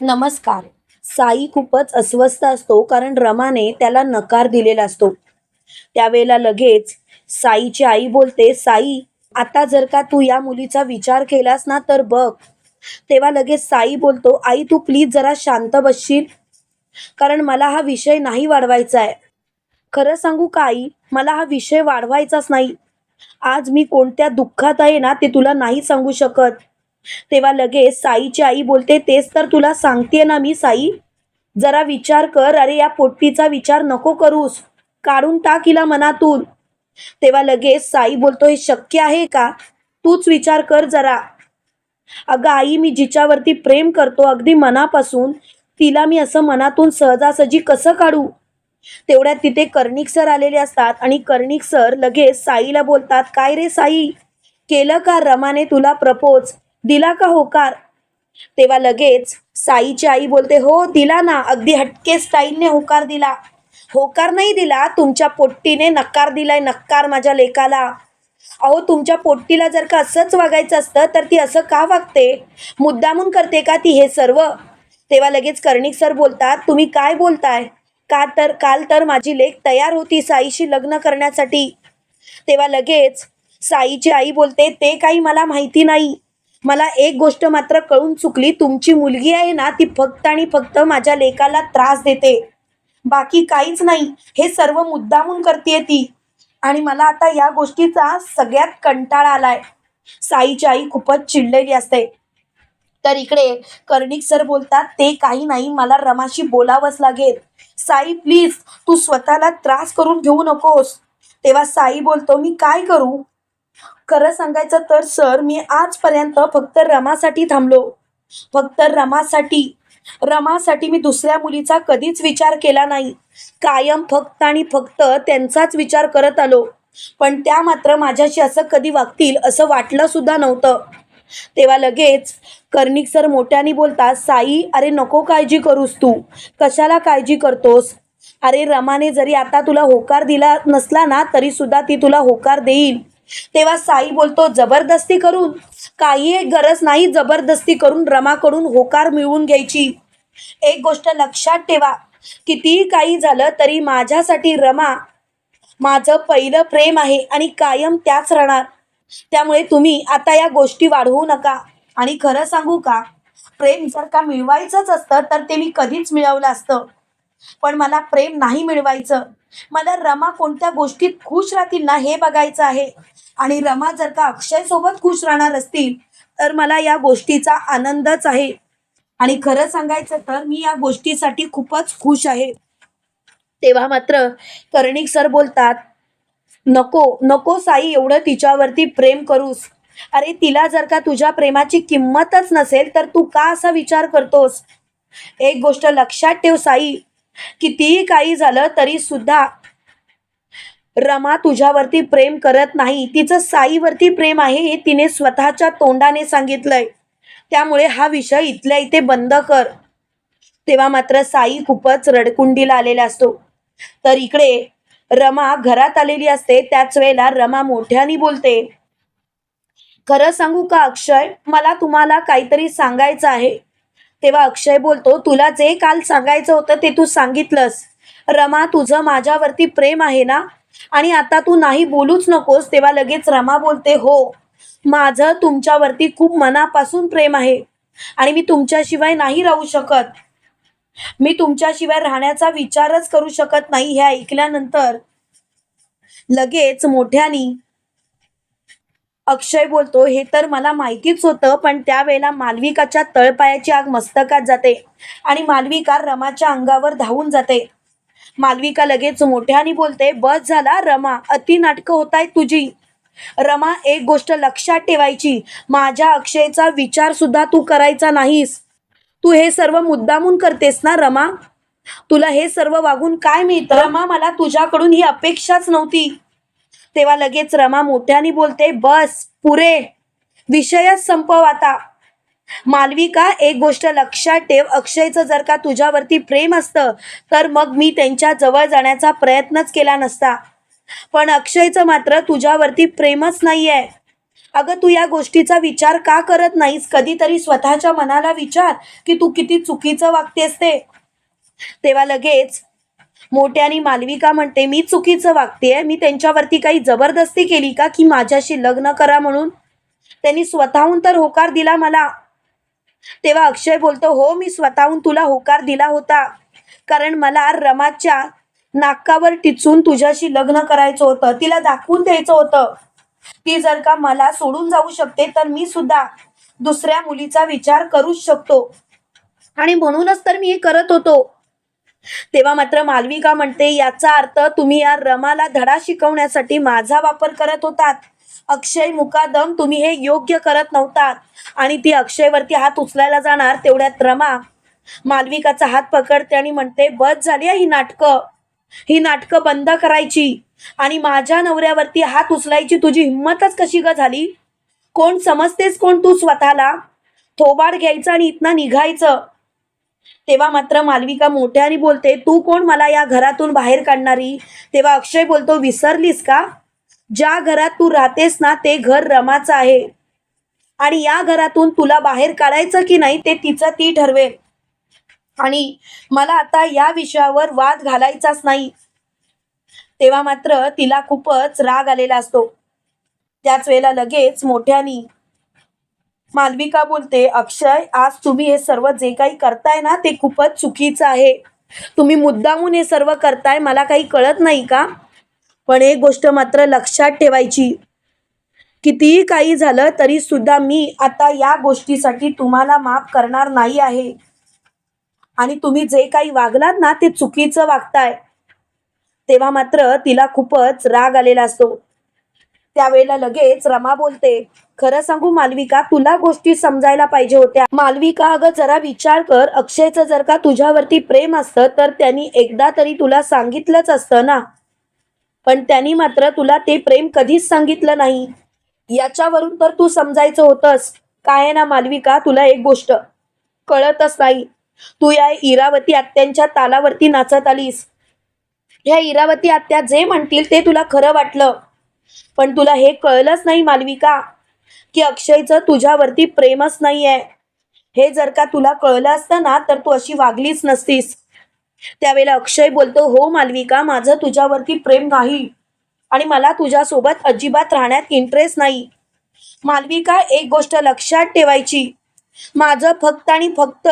नमस्कार. साई खूपच अस्वस्थ असतो कारण रमाने त्याला नकार दिलेला असतो. त्यावेळेला लगेच साईची आई बोलते साई आता जर का तू या मुलीचा विचार केलास ना तर बघ. तेव्हा लगेच साई बोलतो आई तू प्लीज जरा शांत बसशील कारण मला हा विषय नाही वाढवायचा आहे. खरं सांगू का आई मला हा विषय वाढवायचाच नाही. आज मी कोणत्या दुःखात आहे ना ते तुला नाही सांगू शकत. तेव्हा लगेच साईची आई बोलते तेच तर तुला सांगते ना मी साई. जरा विचार कर अरे या पोट्टीचा विचार नको करूस. काढून टाक हिला मनातून. तेव्हा लगेच साई बोलतो हे शक्य आहे का? तूच विचार कर जरा. अगं आई मी जिच्यावरती प्रेम करतो अगदी मनापासून तिला मी असं मनातून सहजासहजी कसं काढू? तेवढ्यात तिथे कर्णिक सर आलेले असतात आणि कर्णिक सर लगेच साईला बोलतात काय रे साई? केलं का रमाने तुला प्रपोज? दिला का होकार? तेव्हा लगेच साईची आई बोलते हो दिला ना. अगदी हटके स्टाईलने होकार दिला. होकार नाही दिला. तुमच्या पोट्टीने नकार दिलाय नकार माझ्या लेकाला. अहो तुमच्या पोट्टीला जर का असंच वागायचं असतं तर ती असं का वागते? मुद्दामून करते का ती हे सर्व? तेव्हा लगेच कर्णिक सर बोलतात तुम्ही काय बोलताय? का तर काल तर माझी लेख तयार होती साईशी लग्न करण्यासाठी. तेव्हा लगेच साईची आई बोलते ते काही मला माहिती नाही. मला एक गोष्ट मात्र कळून चुकली. तुमची मुलगी आहे ना ती फक्त आणि फक्त माझ्या लेकाला त्रास देते. बाकी काहीच नाही. हे सर्व मुद्दामून करते ती. आणि मला आता या गोष्टीचा सगळ्यात कंटाळा आलाय. साईची आई खूपच चिडलेली असते. तर इकडे कर्णिक सर बोलतात ते काही नाही मला रमाशी बोलावंच लागेल. साई प्लीज तू स्वतःला त्रास करून घेऊ नकोस. तेव्हा साई बोलतो मी काय करू? खरं सांगायचं तर सर मी आजपर्यंत फक्त रमासाठी थांबलो. फक्त रमासाठी. रमासाठी मी दुसऱ्या मुलीचा कधीच विचार केला नाही. कायम फक्त आणि फक्त त्यांचाच विचार करत आलो. पण त्या मात्र माझ्याशी असं कधी वागतील असं वाटलं सुद्धा नव्हतं. तेव्हा लगेच कर्णिक सर मोठ्याने बोलतात साई अरे नको काळजी करूस तू. कशाला काळजी करतोस? अरे रमाने जरी आता तुला होकार दिला नसला ना तरी सुद्धा ती तुला होकार देईल. तेव्हा साई बोलतो जबरदस्ती करून काही एक गरज नाही जबरदस्ती करून रमाकडून होकार मिळवून घ्यायची. एक गोष्ट लक्षात ठेवा कितीही काही झालं तरी माझ्यासाठी रमा माझं पहिलं प्रेम आहे आणि कायम त्याच राहणार. त्यामुळे तुम्ही आता या गोष्टी वाढवू नका. आणि खरं सांगू का? प्रेम जर का मिळवायचंच असतं तर ते मी कधीच मिळवलं असतं. पण मला प्रेम नाही मिळवायचं. मला रमा कोणत्या गोष्टीत खुश राहतील ना हे बघायचं आहे. आणि रमा जर का अक्षय सोबत खुश राहणार असतील तर मला या गोष्टीचा आनंदच आहे. आणि खरं सांगायचं तर मी या गोष्टीसाठी खूपच खुश आहे. तेव्हा मात्र कर्णिक सर बोलतात नको नको साई एवढं तिच्यावरती प्रेम करूस. अरे तिला जर का तुझ्या प्रेमाची किंमतच नसेल तर तू का असा विचार करतोस? एक गोष्ट लक्षात ठेव साई कितीही काही झालं तरी सुद्धा रमा तुझ्यावरती प्रेम करत नाही. तिचं साईवरती प्रेम आहे हे तिने स्वतःच्या तोंडाने सांगितलंय. त्यामुळे हा विषय इथल्या इथे बंद कर. तेव्हा मात्र साई खूपच रडकुंडीला आलेला असतो. तर इकडे रमा घरात आलेली असते. त्याच वेळेला रमा मोठ्याने बोलते खरं सांगू का अक्षय? मला तुम्हाला काहीतरी सांगायचं आहे. तेव्हा अक्षय बोलतो तुला जे काल सांगायचं होतं ते तू सांगितलंस. रमा तुझं माझ्यावरती प्रेम आहे ना? आणि आता तू नाही बोलूच नकोस. तेव्हा लगेच रमा बोलते हो माझं तुमच्यावरती खूप मनापासून प्रेम आहे आणि मी तुमच्याशिवाय नाही राहू शकत. मी तुमच्याशिवाय राहण्याचा विचारच करू शकत नाही. हे ऐकल्यानंतर लगेच मोठ्यानी अक्षय बोलतो हे तर मला माहितीच होतं पण त्यावेळेला मालविकाच्या तळपायाची आग मस्तकात जाते आणि मालविका रमाच्या अंगावर धावून जाते. मालविका लगेच मोठ्याने बोलते बस झाला रमा अति नाटकं होत आहेत तुझी. रमा एक गोष्ट लक्षात ठेवायची माझ्या अक्षयचा विचार सुद्धा तू करायचा नाहीस. तू हे सर्व मुद्दामून करतेस ना रमा? तुला हे सर्व वागून काय मिळतं? रमा मला तुझ्याकडून ही अपेक्षाच नव्हती. तेव्हा लगेच रमा मोठ्याने बोलते बस पुरे. विषयच संपव आता. मालविका एक गोष्ट लक्षात ठेव. अक्षयचं जर का तुझ्यावरती प्रेम असतं तर मग मी त्यांच्या जवळ जाण्याचा प्रयत्नच केला नसता. पण अक्षयचं मात्र तुझ्यावरती प्रेमच नाहीये. अगं तू या गोष्टीचा विचार का करत नाहीस? कधीतरी स्वतःच्या मनाला विचार की तू किती चुकीचं वागतेस ते. तेव्हा लगेच मोठ्यानी मालविका म्हणते मी चुकीचं वागतेय. मी त्यांच्यावरती काही जबरदस्ती केली का की माझ्याशी लग्न करा म्हणून? त्यांनी स्वतःहून तर होकार दिला मला. तेव्हा अक्षय बोलतो हो मी स्वतःहून तुला होकार दिला होता. कारण मला रमाच्या नाकावर टिचून तुझ्याशी लग्न करायचं होतं. तिला दाखवून द्यायचं होतं. ती जर का मला सोडून जाऊ शकते तर मी सुद्धा दुसऱ्या मुलीचा विचार करूच शकतो. आणि म्हणूनच तर मी हे करत होतो. तेव्हा मात्र मालविका म्हणते याचा अर्थ तुम्ही या रमाला धडा शिकवण्यासाठी माझा वापर करत होतात. अक्षय मुकादम तुम्ही हे योग्य करत नव्हतात. आणि ती अक्षयवरती हात उचलायला जाणार तेवढ्यात रमा मालविकाचा हात पकडते आणि म्हणते बस झाली ही नाटकं. ही नाटकं बंद करायची. आणि माझ्या नवऱ्यावरती हात उचलायची तुझी हिंमतच कशी ग झाली? कोण समजतेस कोण तू स्वतःला? थोबाड घ्यायचं आणि इथनं निघायचं. तेव्हा मात्र मालविका मोठ्याने बोलते तू कोण मला या घरातून बाहेर काढणारी तेव्हा अक्षय बोलतो विसरलीस का? ज्या घरात तू राहतेस ना ते घर रमाचं आहे. आणि या घरातून तुला बाहेर काढायचं की नाही ते तिचं ती ठरवेल. आणि मला आता या विषयावर वाद घालायचाच नाही तेव्हा मात्र तिला खूपच राग आलेला असतो. त्याच वेळेला लगेच मोठ्यानी मालविका बोलते अक्षय आज तुम्ही हे सर्व जे काही करताय ना ते खूपच चुकीचं आहे. तुम्ही मुद्दामून हे सर्व करताय मला काही कळत नाही का पण एक गोष्ट मात्र लक्षात ठेवायची. कितीही काही झालं तरी सुद्धा मी आता या गोष्टीसाठी तुम्हाला माफ करणार नाही आहे. आणि तुम्ही जे काही वागलात ना ते चुकीचं वागताय. तेव्हा मात्र तिला खूपच राग आलेला असतो. त्यावेळेला लगेच रमा बोलते खरं सांगू मालविका तुला गोष्टी समजायला पाहिजे होत्या. मालविका अगं जरा विचार कर. अक्षयचं जर का तुझ्यावरती प्रेम असतं तर त्यांनी एकदा तरी तुला सांगितलंच असतं ना? पण त्यांनी मात्र तुला ते प्रेम कधीच सांगितलं नाही. याच्यावरून तर तू समजायचं होतंस. काय आहे ना मालविका तुला एक गोष्ट कळतच नाही. तू या इरावती आत्यांच्या तालावरती नाचत आलीस. या इरावती आत्या जे म्हणतील ते तुला खरं वाटलं. पण तुला हे कळलंच नाही मालविका की अक्षयचं तुझ्यावरती प्रेमच नाहीये. हे जर का तुला कळलं असतं ना तर तू अशी वागलीच नसतीस. त्यावेळेला अक्षय बोलतो हो मालविका माझं तुझ्यावरती प्रेम नाही आणि मला तुझ्यासोबत अजिबात राहण्यात इंटरेस्ट नाही. मालविका एक गोष्ट लक्षात ठेवायची. माझं फक्त आणि फक्त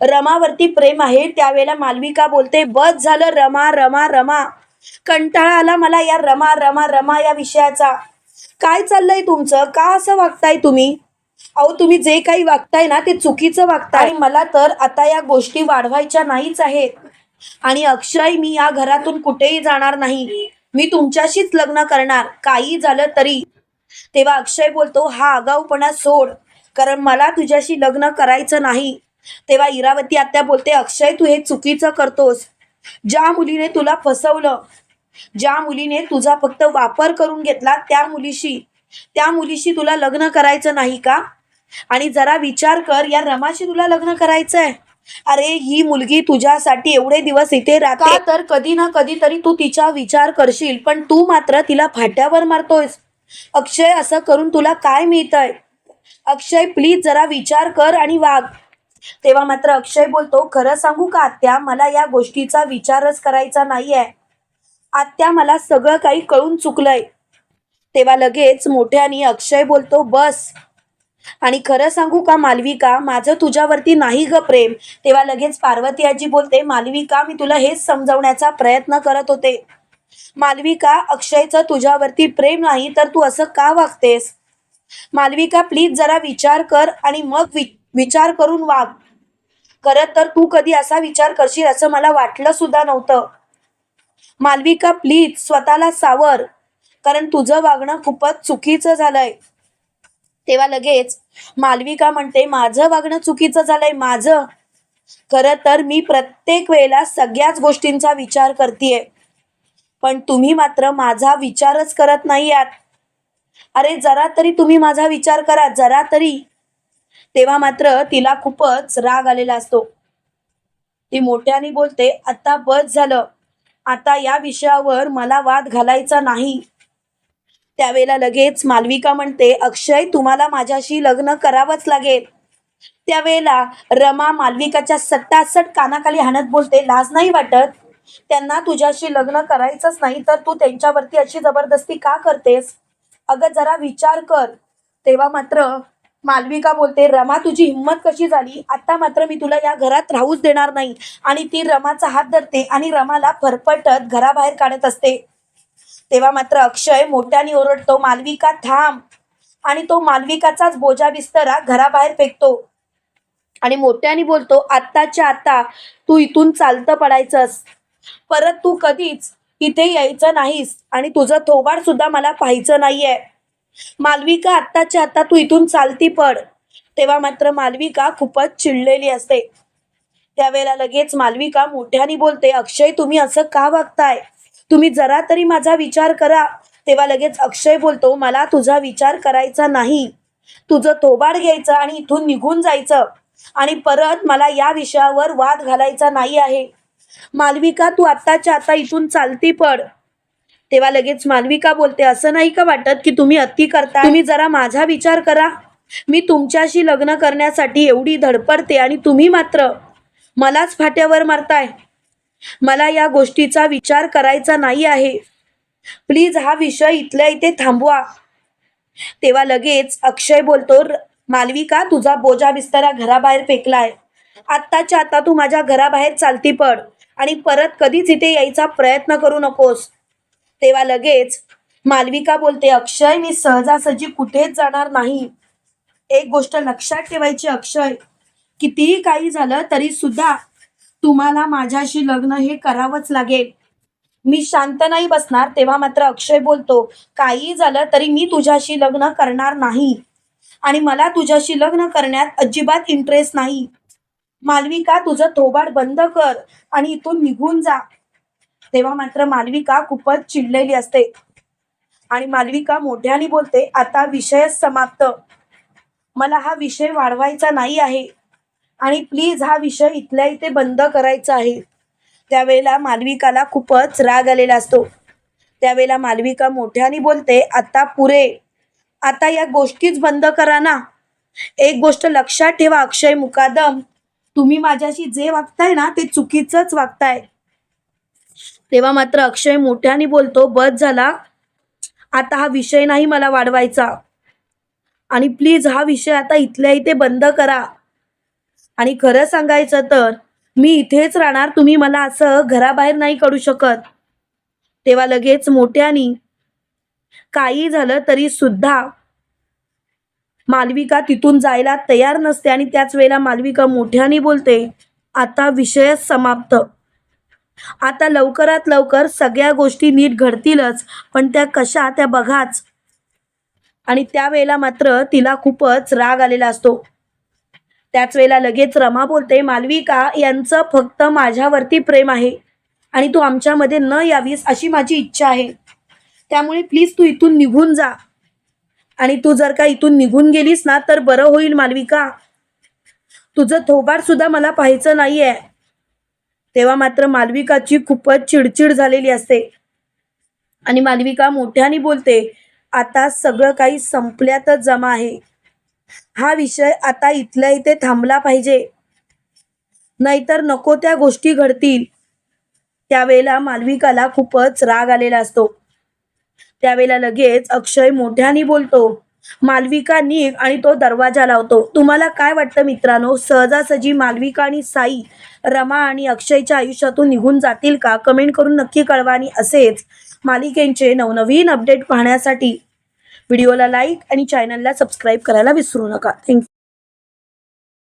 रमावरती प्रेम आहे. त्यावेळेला मालविका बोलते बस झालं रमा रमा रमा. कंटाळा आला मला या रमा रमा रमा या विषयाचा. काय चाललंय तुमचं? का असं वागताय तुम्ही? अहो तुम्ही जे काही वागताय ना ते चुकीचं वागताय. मला तर आता या गोष्टी वाढवायच्या नाहीच आहेत. आणि अक्षय मी या घरातून कुठेही जाणार नाही. मी तुमच्याशीच लग्न करणार. काही झालं तरी. तेव्हा अक्षय बोलतो हा आगाऊपणा सोड. कारण मला तुझ्याशी लग्न करायचं नाही. तेव्हा इरावती आत्या बोलते अक्षय तू हे चुकीचं करतोस. ज्या मुलीने तुला फसवलं ज्या मुलीने तुझा फक्त वापर करून घेतला त्या मुलीशी त्या मुलीशी तुला लग्न करायचं नाही का? आणि जरा विचार कर या रमाशी तुला लग्न करायचंय. अरे ही मुलगी तुझ्यासाठी एवढे दिवस इथे राहते. तर कधी ना कधीतरी तू तिचा विचार करशील पण तू मात्र तिला फाट्यावर मारतोयस. अक्षय असं करून तुला काय मिळतंय? अक्षय प्लीज जरा विचार कर आणि वाघ तेव्हा मात्र अक्षय बोलतो खरं सांगू का आत्या मला या गोष्टीचा विचारच करायचा नाहीये. आत्या मला सगळं काही कळून चुकलंय. तेव्हा लगेच मोठ्याने अक्षय बोलतो बस. आणि खरं सांगू का मालविका माझं तुझ्यावरती नाही ग प्रेम. तेव्हा लगेच पार्वती आजी बोलते मालविका मी तुला हेच समजवण्याचा प्रयत्न करत होते. मालविका अक्षयचं तुझ्यावरती प्रेम नाही तर तू असं का वागतेस? मालविका प्लीज जरा विचार कर आणि मग वि विचार करून वाग. खरं तर तू कधी असा विचार करशील असं मला वाटलं सुद्धा नव्हतं. मालविका प्लीज स्वतःला सावर. कारण तुझं वागणं खूपच चुकीचं झालंय. तेव्हा लगेच मालविका म्हणते माझं वागणं चुकीचं झालंय माझं. खरं तर मी प्रत्येक वेळेला सगळ्याच गोष्टींचा विचार करतेय. पण तुम्ही मात्र माझा विचारच करत नाही आहात. अरे जरा तरी तुम्ही माझा विचार करा जरा तरी. तेव्हा मात्र तिला खूपच राग आलेला असतो. ती मोठ्याने बोलते आता बस झालं. आता या विषयावर मला वाद घालायचा नाही. त्यावेळेला लगेच मालविका म्हणते अक्षय तुम्हाला माझ्याशी लग्न करावंच लागेल. त्यावेळेला रमा मालविकाच्या सट्टासट कानाखाली हाणत बोलते लाज नाही वाटत? त्यांना तुझ्याशी लग्न करायचंच नाही तर तू त्यांच्यावरती अशी जबरदस्ती का करतेस? अगं जरा विचार कर. तेव्हा मात्र मालविका बोलते रमा तुझी हिंमत कशी झाली? आता मात्र मी तुला या घरात राहूच देणार नाही. आणि ती रमाचा हात धरते आणि रमाला फरफटत घराबाहेर काढत असते. तेव्हा मात्र अक्षय मोठ्याने ओरडतो मालविका थांब. आणि तो मालविकाचाच बोजा बिस्तरा घराबाहेर फेकतो. आणि मोठ्याने बोलतो आत्ताच्या आता तू इथून चालतं पडायचंस. परत तू कधीच इथे यायचं नाहीस आणि तुझं थोबाड सुद्धा मला पाहायचं नाहीये. मालविका आत्ताच्या आता तू इथून चालती पड. तेव्हा मात्र मालविका खूपच चिडलेली असते. त्यावेळेला लगेच मालविका मोठ्याने बोलते अक्षय तुम्ही असं का वागताय? तुम्ही जरा तरी माझा विचार करा. तेव्हा लगेच अक्षय बोलतो मला तुझा विचार करायचा नाही. तुझं थोबाड घ्यायचं आणि इथून निघून जायचं. आणि परत मला या विषयावर वाद घालायचा नाही आहे. मालविका तू आत्ताच्या आता इथून चालती पड. तेव्हा लगेच मालविका बोलते असं नाही का वाटत की तुम्ही अति करता तुम्ही जरा माझा विचार करा. मी तुमच्याशी लग्न करण्यासाठी एवढी धडपडते आणि तुम्ही मात्र मलाच फाट्यावर मारताय. मला या गोष्टीचा विचार करायचा नाही आहे. प्लीज हा विषय इथल्या इथे थांबवा. तेव्हा लगेच अक्षय बोलतो मालविका तुझा बोजा बिस्तरा घराबाहेर फेकलाय. आत्ताच्या आता तू माझ्या घराबाहेर चालती पड आणि परत कधीच इथे यायचा प्रयत्न करू नकोस. तेव्हा लगेच मालविका बोलते अक्षय मी सहजासहजी कुठेच जाणार नाही. एक गोष्ट लक्षात ठेवायची अक्षय कितीही काही झालं तरी सुद्धा तुम्हाला माझ्याशी लग्न हे करावंच लागेल. मी शांत नाही बसणार तेव्हा मात्र अक्षय बोलतो काही झालं तरी मी तुझ्याशी लग्न करणार नाही आणि मला तुझ्याशी लग्न करण्यात अजिबात इंटरेस्ट नाही. मालविका तुझं थोबाड बंद कर आणि इथून निघून जा. तेव्हा मात्र मालविका खूपच चिडलेली असते. आणि मालविका मोठ्याने बोलते आता विषय समाप्त. मला हा विषय वाढवायचा नाही आहे. आणि प्लीज हा विषय इथल्या इथे बंद करायचा आहे. त्यावेळेला मालविकाला खूपच राग आलेला असतो. त्यावेळेला मालविका मोठ्याने बोलते आता पुरे. आता या गोष्टीच बंद करा ना. एक गोष्ट लक्षात ठेवा अक्षय मुकादम. तुम्ही माझ्याशी जे वागताय ना ते चुकीचंच वागताय. तेव्हा मात्र अक्षय मोठ्याने बोलतो बस झाला. आता हा विषय नाही मला वाढवायचा. आणि प्लीज हा विषय आता इथल्या इथे बंद करा. आणि खरं सांगायचं तर मी इथेच राहणार तुम्ही मला असं घराबाहेर नाही काढू शकत. तेव्हा लगेच मोठ्यानी काही झालं तरी सुद्धा मालविका तिथून जायला तयार नसते आणि त्याच वेळेला मालविका मोठ्याने बोलते आता विषय समाप्त. आता लवकरात लवकर सगळ्या गोष्टी नीट घडतीलच पण त्या कशा त्या बघाच. आणि त्यावेळेला मात्र तिला खूपच राग आलेला असतो. त्याच वेळेला लगेच रमा बोलते मालविका यांचं फक्त माझ्यावरती प्रेम आहे आणि तू आमच्यामध्ये न यावीस अशी माझी इच्छा आहे. त्यामुळे प्लीज तू इथून निघून जा. आणि तू जर का इथून निघून गेलीस ना तर बरं होईल मालविका. तुझं थोबाड सुद्धा मला पाहायचं नाहीये. तेव्हा मात्र मालविकाची खूपच चिडचिड झालेली असते. आणि मालविका मोठ्याने बोलते आता सगळं काही संपल्यातच जमा आहे. हा विषय आता इथल्या इथे थांबला पाहिजे. नाहीतर नको त्या गोष्टी घडतील. त्यावेळेला मालविकाला खूपच राग आलेला असतो. त्यावेळेला लगेच अक्षय मोठ्याने बोलतो मालविका निघ आणि तो दरवाजा लावतो. तुम्हाला काय वाटतं मित्रांनो? सहजासहजी मालविका आणि साई रमा आणि अक्षयच्या आयुष्यातून निघून जातील का? कमेंट करून नक्की कळवा आणि असेच मालिकेंचे नवनवीन अपडेट पाहण्यासाठी व्हिडिओला लाईक आणि चॅनलला सबस्क्राईब करायला विसरू नका. थँक्यू